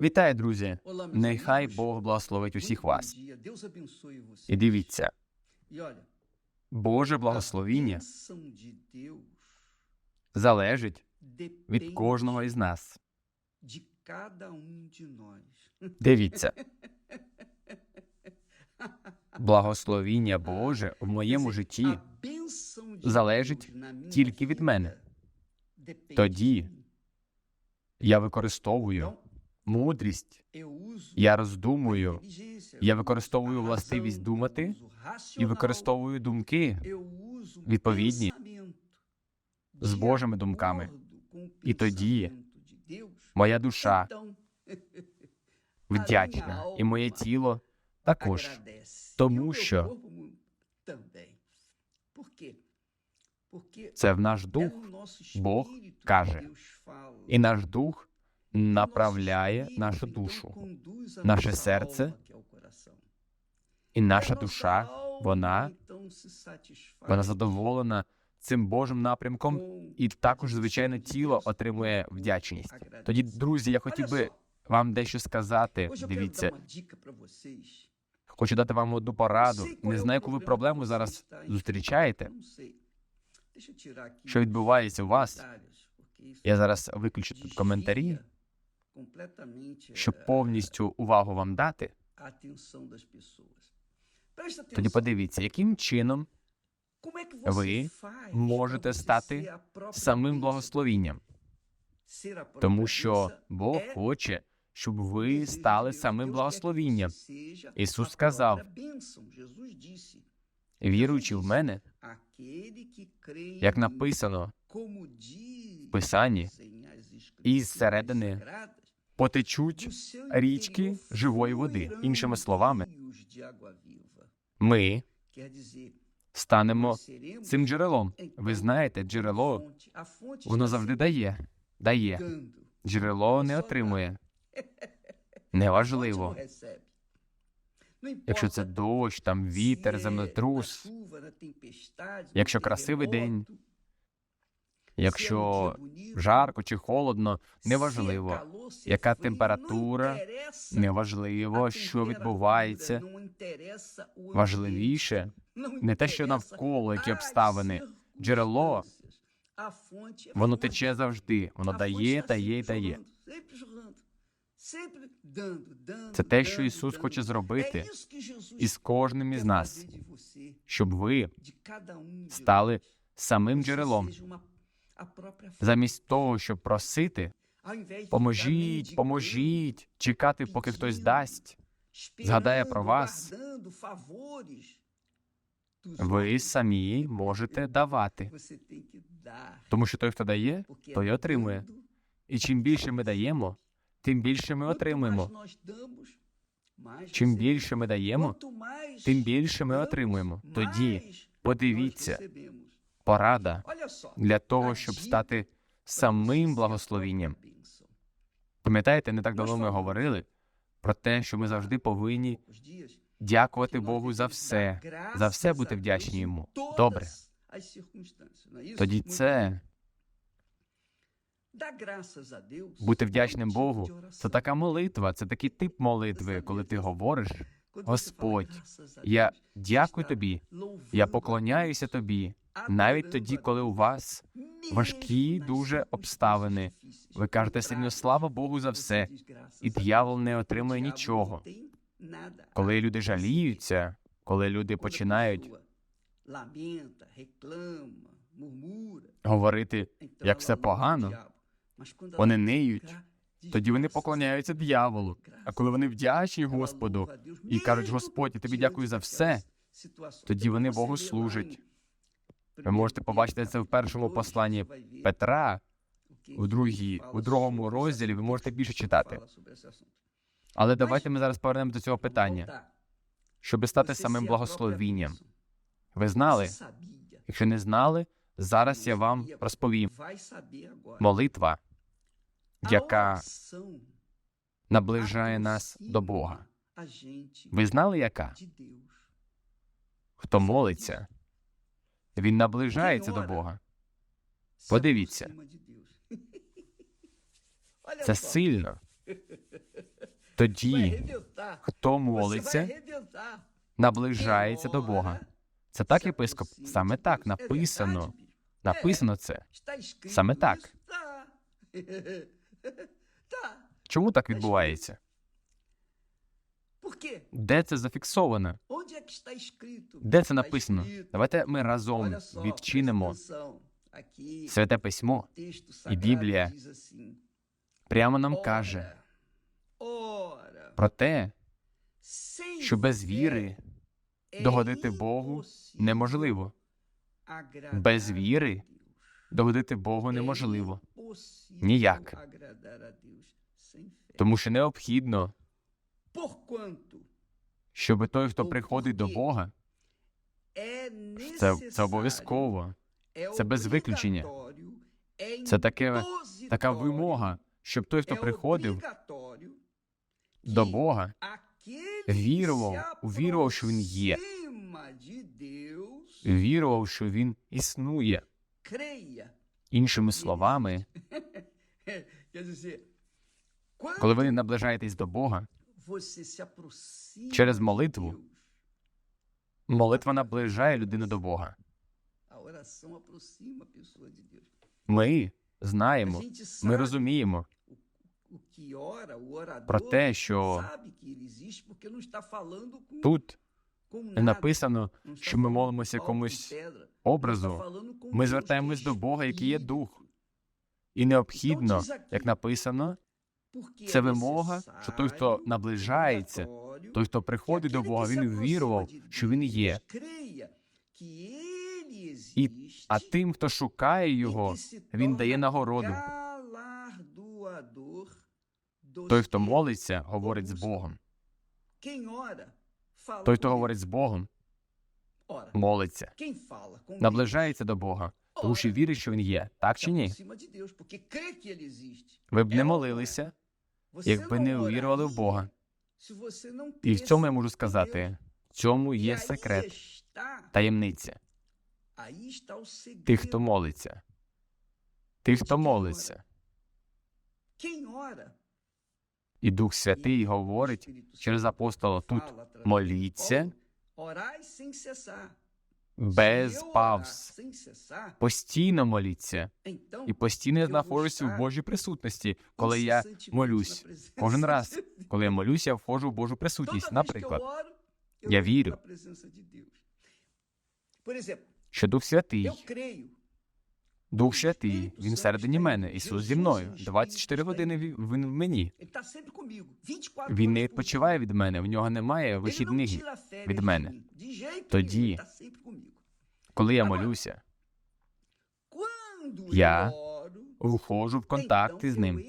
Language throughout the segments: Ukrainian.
Вітаю, друзі! Нехай. Бог благословить усіх вас. І дивіться, E Боже благословіння залежить від кожного із нас. um. Дивіться. Благословіння Боже в моєму житті залежить тільки від мене. Тоді я використовую мудрість, я роздумую, я використовую властивість думати і використовую думки відповідні з Божими думками. І тоді моя душа вдячна, і моє тіло також. Тому E що Це в наш дух, Бог каже. І наш дух направляє нашу душу. Наше серце. І наша душа, вона, вона задоволена цим Божим напрямком, і також, звичайно, тіло отримує вдячність. Тоді, друзі, я хотів би вам дещо сказати. Дивіться, хочу дати вам одну пораду. Не знаю, яку ви проблему зараз зустрічаєте, що відбувається у вас. Я зараз виключу тут коментарі, щоб eh, повністю увагу вам дати. Тоді подивіться, яким чином ви можете стати самим благословінням, тому що Бог хоче, щоб ви стали самим благословінням. Ісус сказав, Віруючи в мене, як написано в Писанні, із середини потечуть річки живої води. Іншими словами, ми станемо цим джерелом. Ви знаєте, джерело воно завжди дає, дає. Джерело не отримує. Неважливо, якщо це дощ, там вітер, землетрус, Якщо красивий день, якщо um жарко чи холодно, неважливо. яка температура, Неважливо, що відбувається. Важливіше не те, що навколо, які обставини. Джерело, Воно тече завжди, воно дає, дає і дає. Це те, що Ісус хоче зробити із кожним із нас, щоб ви um стали самим джерелом. Замість того, щоб просити, поможіть, поможіть, чекати, поки хтось дасть. згадає про вас. Ви самі можете давати. que dar, Тому що той, хто дає, той отримує. І чим більше ми даємо, тим більше ми отримуємо. Чим більше ми даємо, тим більше ми отримуємо. Тоді подивіться. Порада для того, щоб стати самим благословінням. Пам'ятаєте, не так давно ми говорили про те, що ми завжди повинні дякувати Богу за все, за все бути вдячні йому. Добре. Тоді це бути вдячним Богу. Це така молитва, це такий тип молитви, коли ти говориш: Господь, я дякую тобі, я поклоняюся тобі, навіть тоді, коли у вас важкі дуже обставини. ви кажете сильно слава Богу за все, і диявол не отримує нічого. Коли люди жаліються, коли люди починають говорити, як все погано, вони ниють, тоді вони поклоняються дьяволу. А коли вони вдячні Господу і кажуть, Господь, я тобі дякую за все, тоді вони Богу служать. Ви можете побачити це в першому посланні Петра, у другій, у другому розділі. Ви можете більше читати. Але давайте ми зараз повернемо до цього питання, щоб стати самим благословінням. Ви знали? Якщо не знали, зараз я вам розповім. Молитва, яка наближає нас до Бога. Ви знали, яка? Хто молиться, він наближається до? Бога. Подивіться. Це сильно. Тоді, хто молиться, наближається до Бога. Це так, єпископ? Саме так написано. Написано це. Саме так. Чому так відбувається? Де це зафіксовано? Де це написано? Давайте ми разом відчинимо святе письмо. diz assim, Прямо нам каже про те, що без віри догодити Богу неможливо. Без віри. Догодити Богу неможливо, Ніяк. тому що необхідно, Щоб той, хто приходить до Бога, це, це обов'язково. це без виключення. Це таке, така вимога, щоб той, хто приходив до Бога, вірував, увірував, що він є. вірував, що він існує. Іншими словами, коли ви наближаєтесь до Бога, через молитву, молитва наближає людину до Бога. Ми знаємо, ми розуміємо про те, що тут написано, що ми молимося está образу. Ми звертаємось до Бога, який є дух. І необхідно, як написано, це вимога, що той, хто наближається, той, хто приходить до Бога, він вірував, що він є. І- А тим, хто шукає його, він дає нагороду. Той, хто молиться, говорить з Богом. Той, хто говорить з Богом, молиться, наближається до Бога, тому що вірить, що він є, так чи ні? Ви б не молилися, якби не увірували в Бога. І в цьому я можу сказати, в цьому є секрет, таємниця тих, хто молиться. Тих, хто молиться. І Дух Святий говорить через апостола тут моліться без пауз. Постійно моліться. І постійно я знаходжуся в Божій присутності, коли я молюсь. Кожен раз, коли я молюсь, я входжу в Божу присутність. Наприклад, я вірю. що Дух Святий, Дух Святий, Він всередині мене, Ісус зі мною. 24 години Він в мені. Він не відпочиває від мене, в нього немає вихідних. від мене. Тоді, Коли я молюся, я входжу в контакти з ним.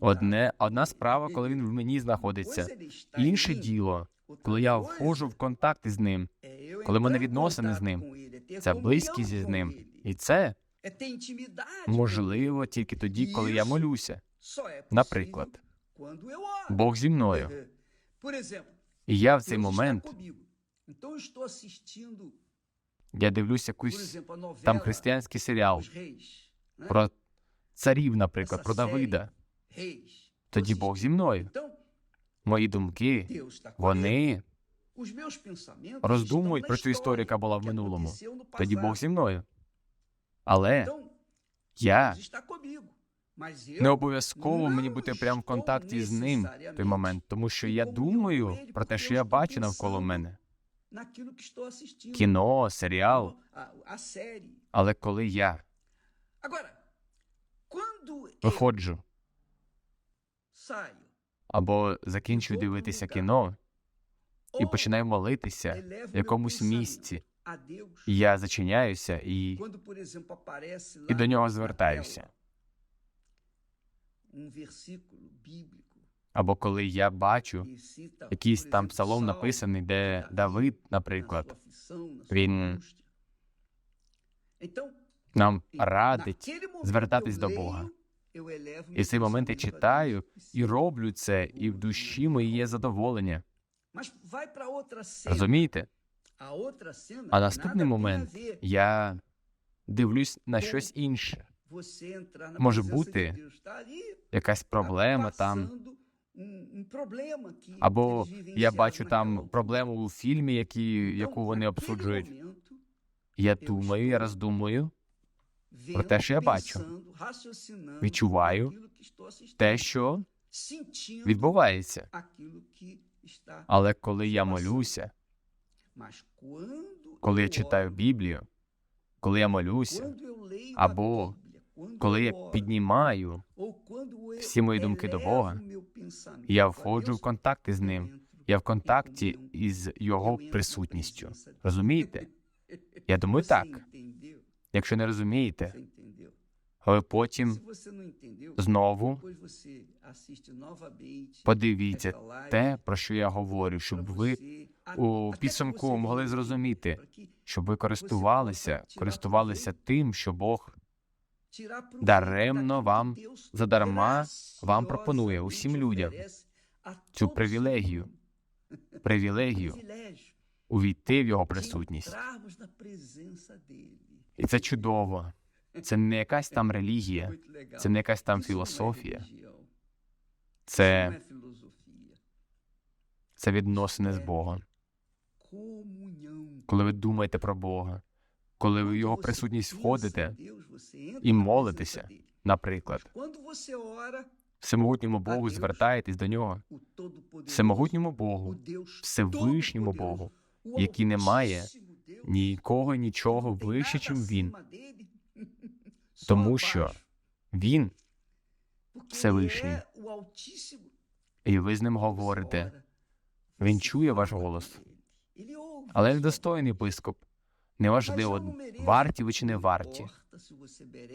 Одне, одна справа, коли він в мені знаходиться. Інше діло, коли я входжу в контакти з ним, коли мене відносини з ним, це близькість з ним. І це можливо тільки тоді, коли я молюся. Наприклад, Бог зі мною. І я в цей момент я дивлюсь якусь там християнський серіал про царів, наприклад, про Давида. Тоді Бог зі мною. Мої думки, вони роздумують про цю історію, яка була в минулому. Тоді Бог зі мною. Але я не обов'язково мені бути прямо в контакті з ним в той момент, тому що я думаю про те, що я бачу навколо мене. Кіно, серіал. Але коли я виходжу або закінчую дивитися кіно і починаю молитися в якомусь місці, я зачиняюся і, і до нього звертаюся. Або коли я бачу якийсь там псалом написаний, де Давид, наприклад, він нам радить звертатись до Бога. І в цей момент я читаю і роблю це, і в душі моїй є задоволення. Розумієте? А наступний момент я дивлюсь на щось інше. може бути Якась проблема там, Або я бачу там проблему у фільмі, які, яку вони обсуджують. Я думаю, я роздумую vendo, те, що я бачу. Відчуваю те, що відбувається. Але коли я молюся, коли я читаю Біблію, коли я молюся, або коли я піднімаю, всі мої думки до Бога, я входжу в Deus, контакти з ним. Я в контакті із його присутністю. Розумієте? Я думаю, так. Якщо не розумієте, але потім знову подивіться те, про що я говорю, щоб ви у підсумку могли зрозуміти, щоб ви користувалися, користувалися тим, що Бог Даремно вам, задарма вам пропонує усім людям цю привілегію, привілегію. увійти в його присутність. І це чудово. Це не якась там релігія, це не якась там філософія, це, це відносини з Богом. Коли ви думаєте про Бога, коли ви в його присутність входите, і молитеся. наприклад, всемогутньому Богу звертаєтесь до нього, всемогутньому Богу, Всевишньому Богу, який не має нікого, нічого вище, чим він, тому що він, Всевишній. і ви з ним говорите. Він чує ваш голос. Але a як неважливо, варті ви чи не варті,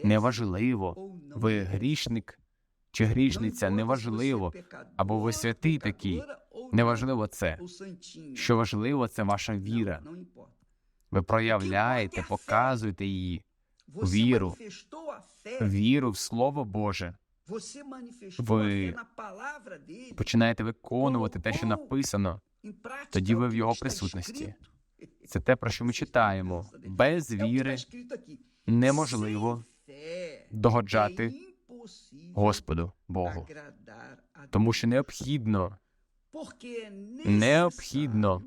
неважливо, ви грішник чи грішниця, неважливо, або ви святий такий, неважливо це. Що важливо, це ваша віра. Ви проявляєте, показуєте її, Віру. віру в Слово Боже. Ви Починаєте виконувати те, що написано. Тоді ви в його присутності. Це те, про що ми читаємо. Без віри неможливо догоджати Господу Богу. Тому що необхідно, необхідно,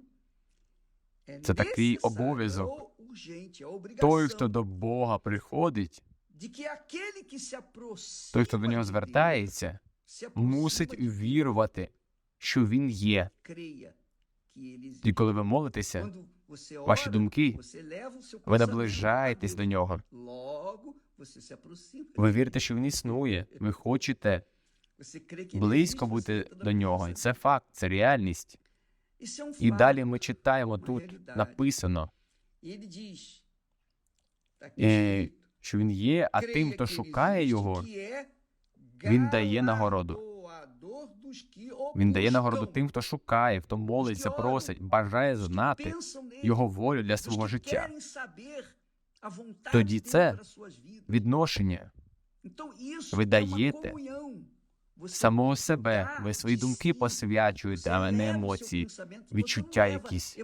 це такий обов'язок. той, хто до Бога приходить, той, хто до нього звертається, мусить вірувати, що він є. І коли ви молитеся, ваші думки, ви наближаєтесь до нього. Ви вірите, що він існує. Ви хочете близько бути до нього. І це факт, це реальність. um І далі ми читаємо тут написано, E е, що він є, а тим, хто шукає його, він дає нагороду. Він дає нагороду тим, хто шукає, хто молиться, просить, бажає знати його волю для свого життя. Тоді це. Відношення ви даєте самого себе, ви свої думки посвячуєте, а не емоції. відчуття якісь.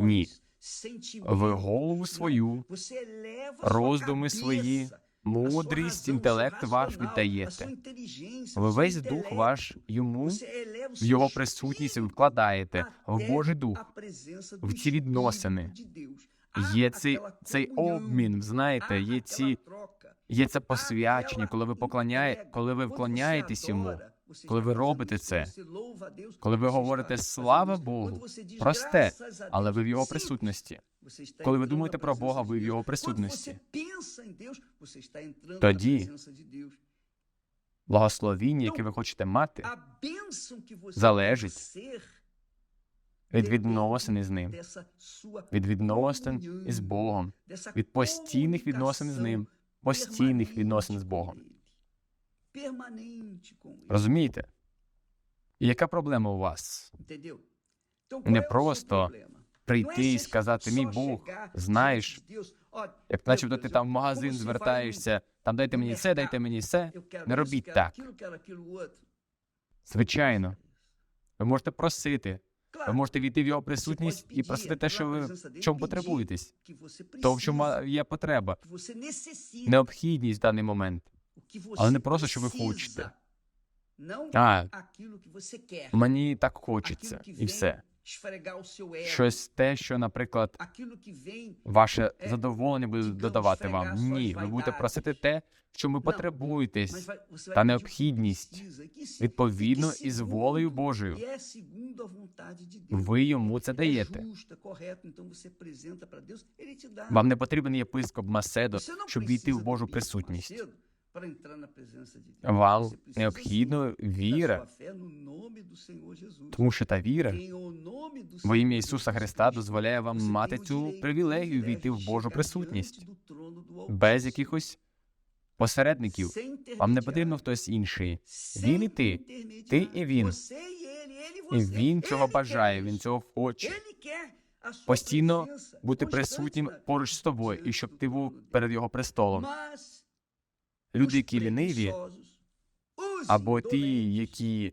Ні. Ви голову свою, роздуми свої, мудрість, інтелект ваш віддаєте. Ви весь дух ваш йому в його присутність вкладаєте, в Божий дух. в ці відносини. Є цей, цей обмін, знаєте, є ці, є це посвячення, коли ви поклоняє, коли ви вклоняєтесь йому, коли ви робите це, коли ви говорите слава. Богу, просте, але ви в його присутності. Коли ви думаєте про Бога, ви в його присутності. Тоді. Благословіння, яке ви хочете мати, залежить від відносин з ним, від відносин із Богом, від постійних відносин з ним, постійних відносин з Богом. Розумієте? І яка проблема у вас? Не просто Прийти і сказати, мій Бог, знаєш, diante de Deus, «Ó, як начебто ти там в магазин звертаєшся, там дайте мені це, дайте мені це. Не робіть так. Звичайно, ви можете просити, ви можете війти в його присутність і просити те, що ви в чому потребуєтесь, то, в чому є потреба, необхідність в даний момент. Але не просто, що ви хочете. А, мені так хочеться, і все. Щось те, що, наприклад, ваше Е, задоволення буде додавати вам. Ні, ви будете просити те, що ви vai та необхідність, e відповідно e із волею Божою. E. Ви йому це даєте. Вам не потрібен єпископ Маседо, щоб війти в Божу присутність. Вам необхідно віра, тому що та віра во ім'я Ісуса Христа дозволяє вам мати цю привілегію війти в Божу присутність без якихось посередників. Вам не потрібно хтось інший. Він і ти. Ти і він. E e І він цього бажає, він цього хоче. Постійно бути присутнім поруч з тобою, і щоб ти був перед його престолом. Люди, які ліниві, або ті, які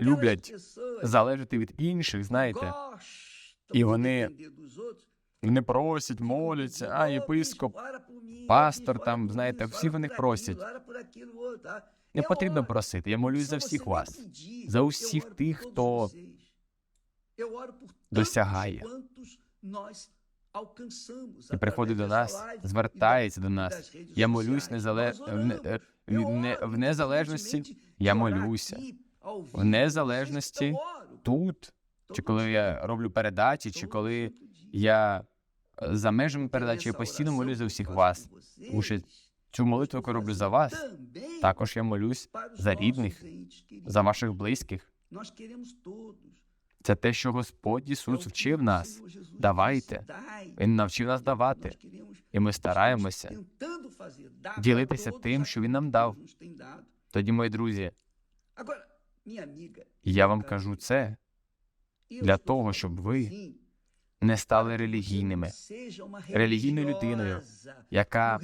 люблять залежати від інших, знаєте, і вони вони просять, моляться, а єпископ, пастор там, знаєте, всі вони просять. Не потрібно просити. Я молюсь за всіх вас, за усіх тих, хто досягає приходить до нас, звертається до нас. Я молюсь незале... в, не... в незалежності, я молюся. В незалежності тут, чи коли я роблю передачі, чи коли я за межами передачі я постійно молюсь за всіх вас. Тому що цю молитву, яку роблю за вас, також я молюсь за рідних, за ваших близьких. Це те, що Господь Ісус вчив нас. Давайте. Він навчив нас давати. І ми стараємося ділитися тим, що він нам дав. Тоді, мої друзі, я вам кажу це для того, щоб ви не стали релігійними, релігійною людиною, яка,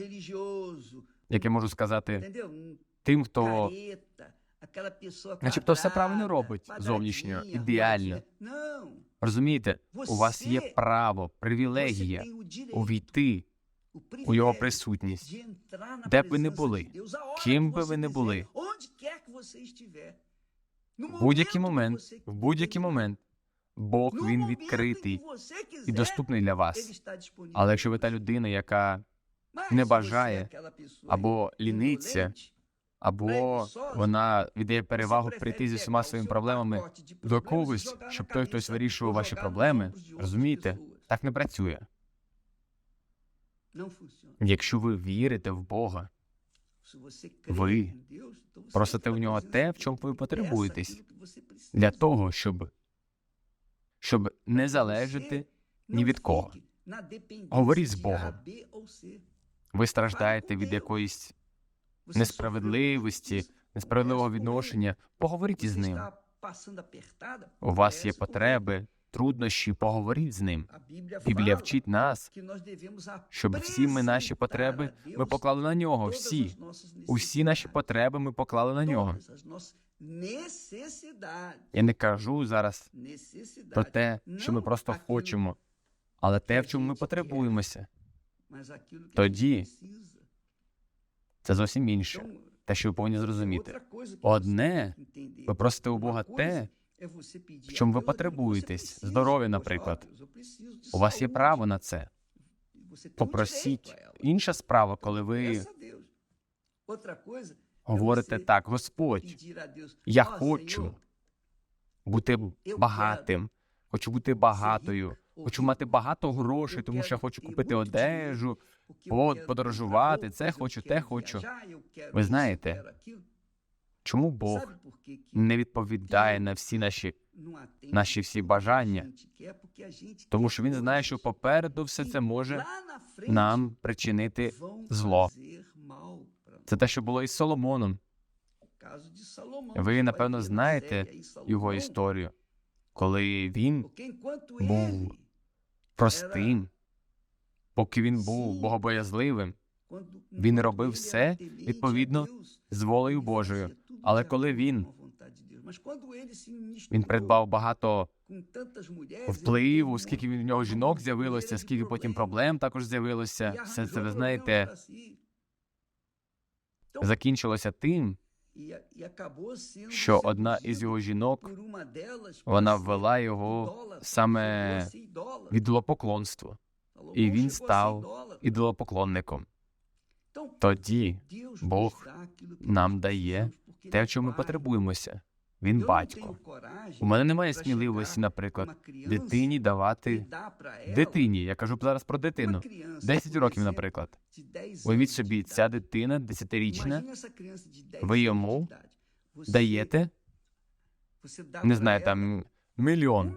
як я можу сказати, тим, хто начебто все правильно робить зовнішньо, ідеально. розумієте, у вас є право, привілегія увійти у його присутність, де б ви не були, ким би ви не були, в будь-який момент, в будь-який момент. Бог він відкритий і доступний для вас. Але якщо ви та людина, яка не бажає або ліниться, або вона віддає перевагу прийти зі всіма своїми проблемами до когось, щоб той хтось вирішував ваші проблеми, розумієте? Так не працює. Якщо ви вірите в Бога, ви просите у нього те, в чому ви потребуєтесь, для того, щоб, щоб не залежати ні від кого. Говоріть з Богом. Ви страждаєте від якоїсь несправедливості, несправедливого відношення. Поговоріть із ним. У вас є потреби, труднощі, поговоріть з ним. Біблія вчить нас, щоб всі ми наші потреби ми поклали на нього. Всі, усі наші потреби ми поклали на нього. Я не кажу зараз про те, що ми просто хочемо, але те, в чому ми потребуємося, Тоді це зовсім інше. Те, що ви повинні зрозуміти. Одне ви просите у Бога те, в чому ви потребуєтесь, здоров'я, наприклад. У вас є право на це. Попросіть. Інша справа, коли ви говорите так, Господь, я хочу бути багатим, хочу бути багатою, хочу мати багато грошей, тому що я хочу купити одежу, подорожувати, це хочу, те хочу. Ви знаєте, Чому Бог не відповідає на всі наші наші всі бажання, тому що він знає, що попереду все це може нам причинити зло. Це те, що було із Соломоном. Ви, напевно, знаєте Його історію, коли він був простим, поки він був богобоязливим, він робив все відповідно з волею Божою. Але коли він він придбав багато впливу, скільки він в нього жінок з'явилося, скільки потім проблем також з'явилося. Все це ви знаєте, закінчилося тим, що одна із його жінок вона ввела його саме відлопоклонство, ідолопоклонство, і він став ідолопоклонником. Тоді Бог нам дає те, в чому ми потребуємося. Він батько. У мене немає сміливості, наприклад, дитині давати дитині. Я кажу зараз про дитину. 10 років, наприклад. Уявіть собі, ця дитина, десятирічна, ви йому даєте, не знаю, там мільйон.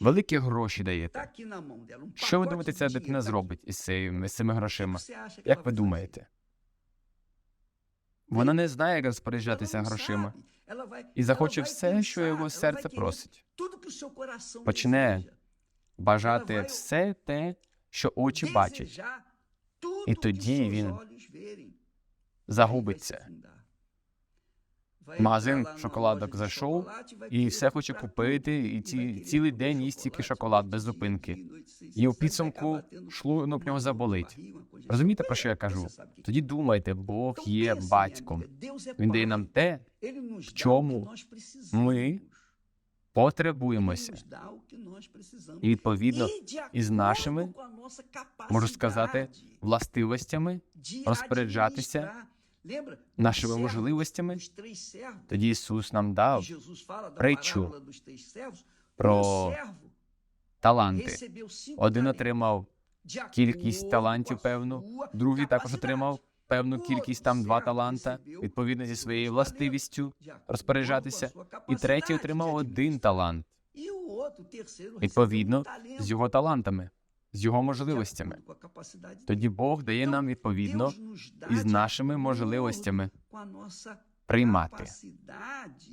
Великі гроші даєте. Що ви думаєте, ця дитина зробить із цими грошима? Як ви думаєте? Вона не знає, як розпоряджатися грошима, і захоче все, що його серце просить. Почне бажати все те, що очі бачать, І тоді він загубиться. Магазин шоколадок зайшов і все хоче купити, і ці, цілий день їсть тільки шоколад без зупинки. І у підсумку шлунок нього заболить. Розумієте, про що я кажу? Тоді думайте, Бог є батьком. Він дає нам те, в чому ми потребуємося. І відповідно із нашими, можу сказати, властивостями розпоряджатися нашими можливостями. Тоді Ісус нам дав притчу про таланти. Один отримав кількість талантів певну, другий також отримав певну кількість там два таланта, відповідно зі своєю властивістю розпоряджатися, і третій отримав один талант, відповідно з його талантами, з його можливостями. Тоді Бог дає нам відповідно із нашими можливостями приймати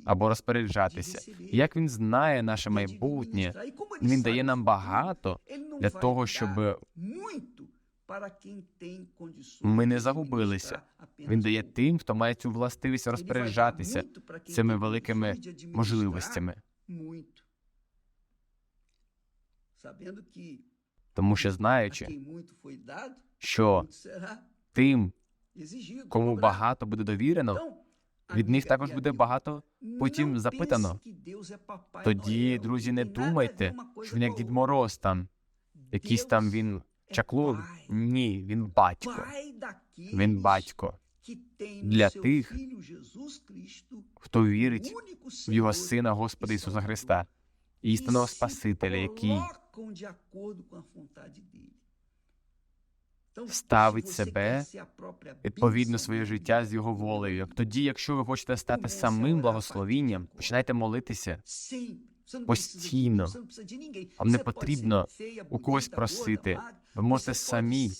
або розпоряджатися. Як він знає наше майбутнє, він дає нам багато для того, щоб ми не загубилися. Він дає тим, хто має цю властивість розпоряджатися цими великими можливостями. Тому що знаючи, що тим, кому багато буде довірено, від них також буде багато потім запитано. Тоді, друзі, не думайте, що він як Дід Мороз там, якийсь там він чаклун. Ні, він батько. Він батько для тих, хто вірить в його сина Господа Ісуса Христа, істинного Спасителя, який ставить себе відповідно своє життя з його волею. Як тоді, якщо ви хочете стати самим благословінням, починайте молитися постійно. Вам не потрібно у когось просити. Ви можете самі.